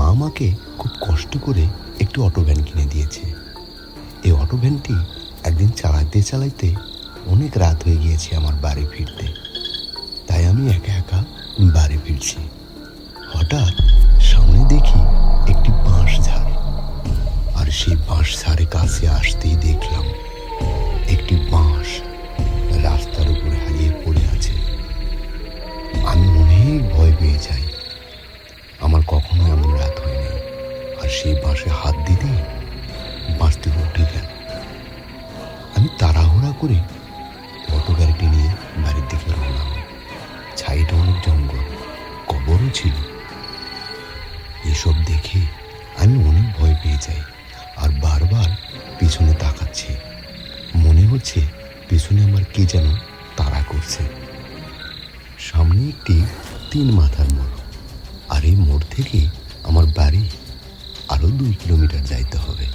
মা আমাকে খুব কষ্ট করে একটি অটো ভ্যান কিনে দিয়েছে। এই অটো ভ্যানটি একদিন চালাইতে চালাইতে অনেক রাত হয়ে গিয়েছে আমার বাড়ি ফিরতে। তাই আমি একা একা বাড়ি ফিরছি। হঠাৎ সামনে দেখি একটি বাঁশ ঝাড়। আর সেই বাঁশ ঝাড়ে কাছে আসতেই দেখলাম ছিল এসব দেখে আমি অনেক ভয় পেয়ে যাই আর বারবার পিছনে তাকাচ্ছি। মনে হচ্ছে পিছনে আমার কে যেন তাড়া করছে। সামনে একটি তিন মাথার মোড় আর এই মোড় থেকে আমার বাড়ি আরও দুই কিলোমিটার যাইতে হবে।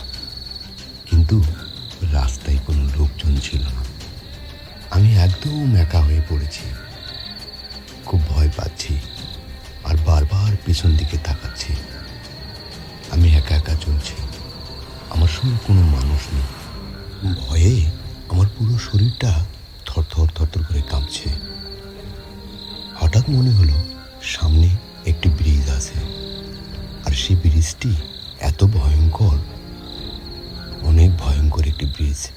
কিন্তু রাস্তায় কোনো লোকজন ছিল না। আমি একদম একা হয়ে পড়েছি। খুব ভয় পাচ্ছি। আর বারবার পেছন দিকে তাকাচ্ছি। আমি একা একা চলছি। আমার সঙ্গে কোনো মানুষ নেই। ভয়ে আমার পুরো শরীরটা থরথর থরথর করে কাঁপছে। হঠাৎ মনে হলো সামনে একটি ব্রিজ আছে। আর সেই ব্রিজটি এত ভয়ঙ্কর, অনেক ভয়ঙ্কর একটি ব্রিজ।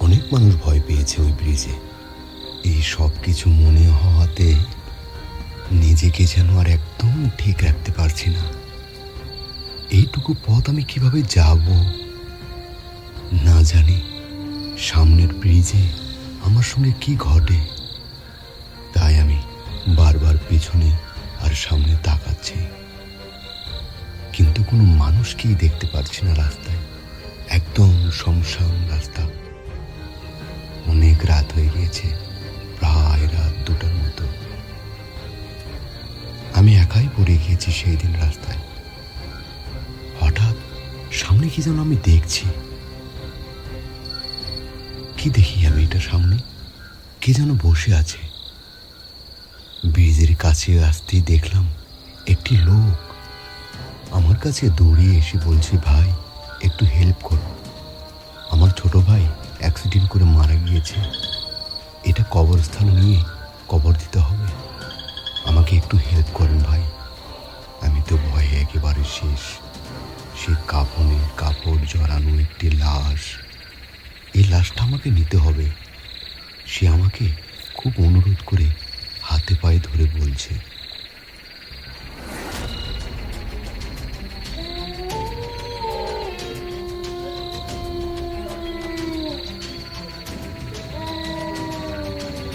অনেক মানুষ ভয় পেয়েছে ওই ব্রিজে। এই সব কিছু মনে হওয়াতে নিজেকে যেন আর একদম ঠিক রাখতে পারছি না। এইটুকু পথ আমি কীভাবে যাব? না জানি সামনের ব্রিজে আমার সঙ্গে কি ঘটে। তাই আমি বারবার পেছনে আর সামনে তাকাচ্ছি। কিন্তু কোনো মানুষকেই দেখতে পারছি না রাস্তায়। একদম শমশান রাস্তা। অনেক রাত হয়ে গিয়েছে। গিয়েছি সেই দিন রাস্তায়। হঠাৎ সামনে কি যেন আমি দেখছি। কি দেখি আমি এটা সামনে? কে যেন বসে আছে। ব্রিজের কাছে আসতেই দেখলাম একটি লোক। আমার কাছে দৌড়িয়ে এসে বলছে, ভাই, একটু হেল্প করো। আমার ছোট ভাই অ্যাক্সিডেন্ট করে মারা গিয়েছে। এটা কবরস্থান নিয়ে কবর দিতে হবে। আমাকে একটু হেল্প করেন ভাই। একেবারে শেষ। সে কাপড়ে কাপড় জড়ানো একটি লাশ। এই লাশটা আমাকে নিতে হবে। সে আমাকে খুব অনুরোধ করে হাতে পায়ে ধরে বলছে।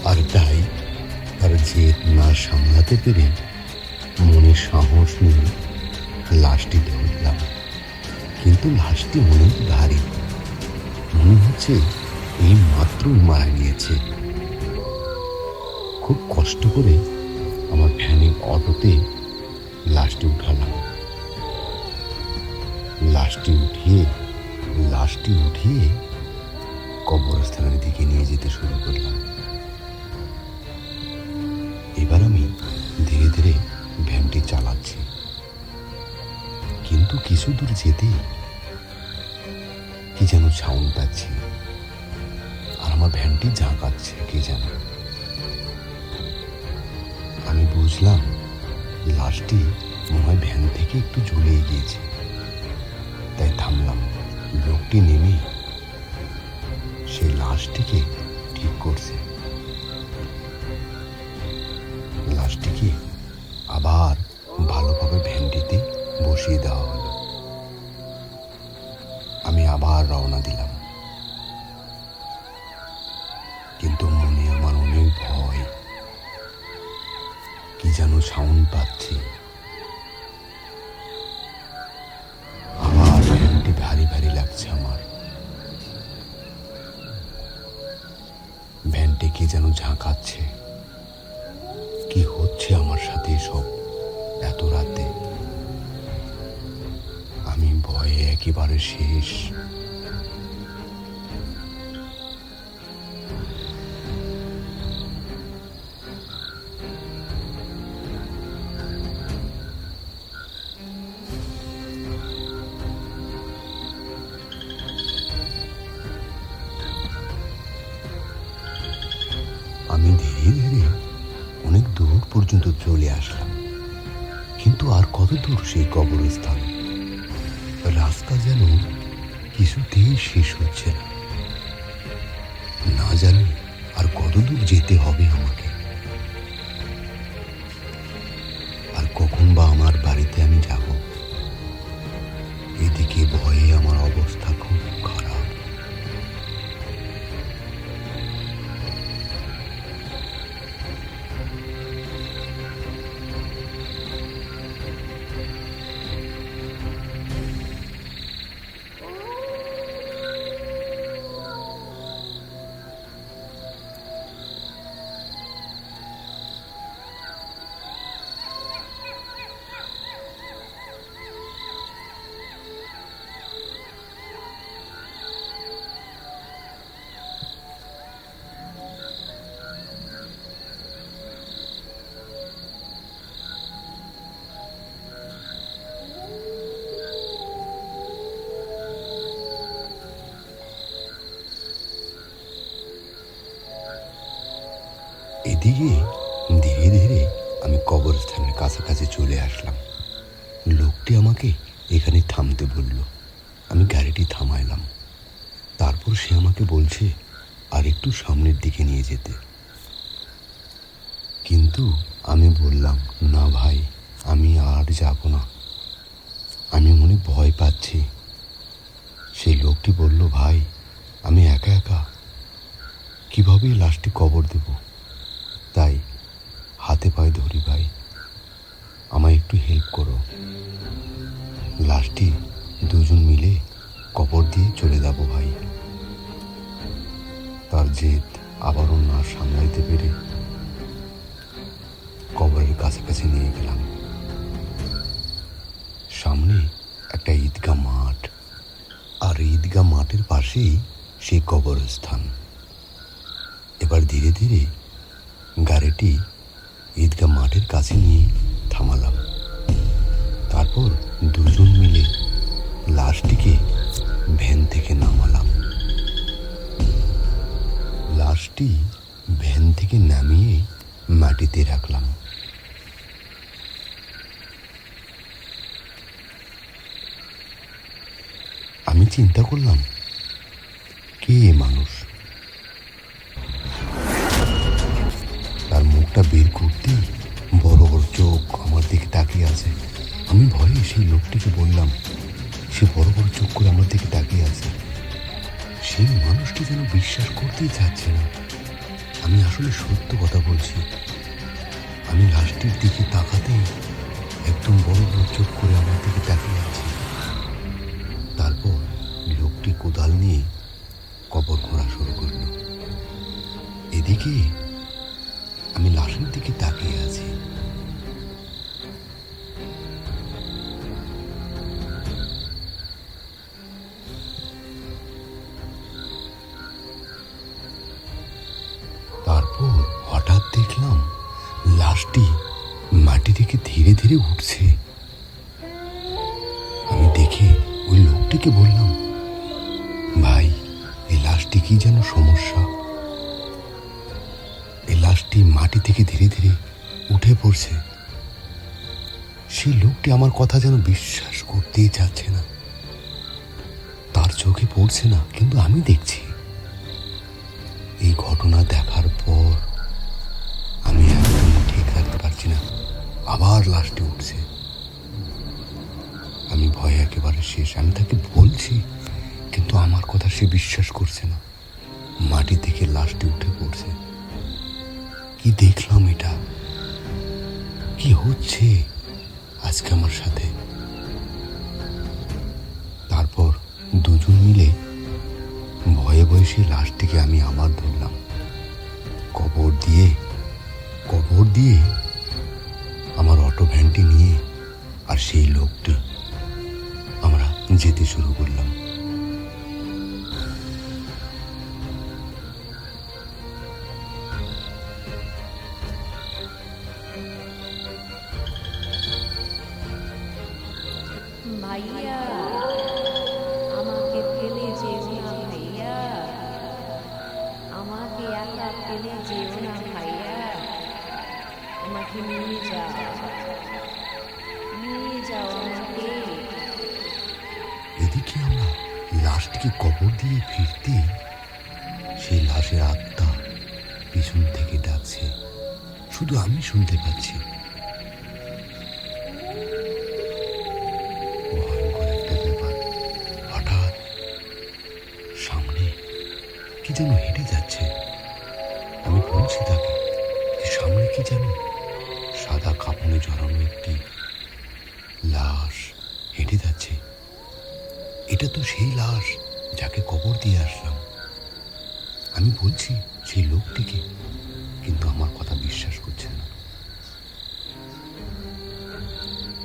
আর তাই তার জেদ না সামলাতে পেরে মনে সাহস নিয়ে লাশটি ধরলাম। কিন্তু লাশটি অনেক ভারী মনে হচ্ছে এই মাত্র মারা গিয়েছে। খুব কষ্ট করে আমার ফ্যানের অটোতে লাশটি উঠালাম। লাশটি উঠিয়ে লাশটি উঠিয়ে কবরস্থানের দিকে নিয়ে যেতে শুরু করলাম। কিন্তু কিছু দূর যেতেই কি যেন সাউন্ড পাচ্ছি। আর আমার ভ্যানটি ঝাঁকাচ্ছে কে যেন আমি বুঝলাম লাশটি মনে হয় ভ্যান থেকে একটু ঝুলিয়ে গিয়েছে। তাই থামলাম। লোকটি নেমে সেই লাশটিকে ঠিক করছে। লাশটিকে আবার বসিয়ে দেওয়া হলো। আমি আবার রওনা দিলাম। কিন্তু মনে আমার অনেক ভয়। কি যেন সাউন্ড পাচ্ছি। আমার ভ্যানটি ভারী ভারী লাগছে আমার। ভ্যানটি কি যেন ঝাঁকাচ্ছে। কি হচ্ছে আমার সাথে সব এত রাতে? আমি ভয়ে একেবারে শেষ। আমি ধীরে ধীরে অনেক দূর পর্যন্ত চলে আসলাম। কিন্তু আর কত দূর সেই কবরস্থান? রাস্তা যেন কিছুতেই শেষ হচ্ছে না। না জানি আর কতদূর যেতে হবে আমাকে। এদিকে ধীরে ধীরে আমি কবরস্থানের কাছাকাছি চলে আসলাম। লোকটি আমাকে এখানে থামতে বলল। আমি গাড়িটি থামাইলাম। তারপর সে আমাকে বলছে, আর একটু সামনের দিকে নিয়ে যেতে। কিন্তু আমি বললাম, না ভাই, আমি আর যাব না। আমি মনে ভয় পাচ্ছি। সেই লোকটি বলল, ভাই, আমি একা একা কীভাবে লাশটি কবর দেব? হাতে পায়ে ধরি ভাই। আমায় একটু হেল্প করো। লাশটি দুজন মিলে কবর দিয়ে চলে যাব, ভাই। তার জেদ আবারও না সামলাইতে পেরে কবরের কাছাকাছি নিয়ে গেলাম। সামনে একটা ঈদগাহ মাঠ। আর ঈদগাহ মাঠের পাশেই সেই কবরস্থান। এবার ধীরে ধীরে গাড়িটি ঈদগাহ মাঠের কাছে নিয়ে থামালাম। তারপর দুজন মিলে লাশটিকে ভ্যান থেকে নামালাম। লাশটি ভ্যান থেকে নামিয়ে মাটিতে রাখলাম। আমি চিন্তা করলাম, কে মানুষ? মুখটা বের করতে বড় বড় চোখ আমার দিকে তাকিয়ে আছে। আমি ভয়ে সেই লোকটিকে বললাম, সে বড় বড় চোখ করে আমার দিকে তাকিয়ে আছে। সেই মানুষটি যেন বিশ্বাস করতেই চাচ্ছে না। আমি আসলে সত্য কথা বলছি। আমি লাশটির দিকে তাকাতেই একদম বড় বড় চোখ করে আমার দিকে তাকিয়ে আছে। তারপর লোকটি কোদাল নিয়ে কবর খোঁড়া শুরু করল। এদিকে থেকে ধীরে ধীরে উঠছে। আমি দেখে ওই লোকটিকে বললাম, ভাই, এই লাশটি কি যেন সমস্যা? এই লাশটি মাটি থেকে ধীরে ধীরে উঠে পড়ছে। সেই লোকটি আমার কথা যেন বিশ্বাস করতেই চাচ্ছে না। তার চোখে পড়ছে না, কিন্তু আমি দেখছি। এই ঘটনা দেখার পর আমি একদম ঠিক রাখতে পারছি না। আবার লাশটি উঠছে। আমি ভয়ে একেবারে শেষ। আমি তাকে বলছি, কিন্তু আমার কথা সে বিশ্বাস করছে না। মাটি থেকে লাশটি উঠে পড়ছে। কি দেখলাম এটা? কি হচ্ছে আজকে আমার সাথে? তারপর দুজন মিলে ভয়ে ভয়ে সেই লাশটিকে আমি আবার ধরলাম। কবর দিয়ে কবর দিয়ে আমার অটো ভ্যানটি নিয়ে আর সেই লোকটি আমরা যেতে শুরু করলাম। আমাকে একা ফেলে যেও না আমাকে নিয়ে যাও। নিয়ে যাও আমাকে। এদিকে আমরা লাশটিকে কবর দিয়ে ফিরতে সেই লাশের আত্মা পিছন থেকে ডাকছে। শুধু আমি শুনতে পাচ্ছি। কি যেন হেঁটে যাচ্ছে। আমি বলছি তাকে সামনে কি যেন সাদা কাপড়ে জড়ানো একটি লাশ। হেঁটে যাচ্ছে। এটা তো সেই লাশ যাকে কবর দিয়ে আসলাম। আমি বলছি, সেই লোকটিকে। কিন্তু আমার কথা বিশ্বাস করছে না।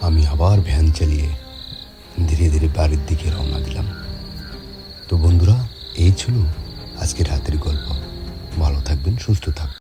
আমি আবার ভ্যান চালিয়ে ধীরে ধীরে বাড়ির দিকে রওনা দিলাম। তো বন্ধুরা, এই ছিল আজকে রাতের গল্প। ভালো থাকবেন, সুস্থ থাকবেন।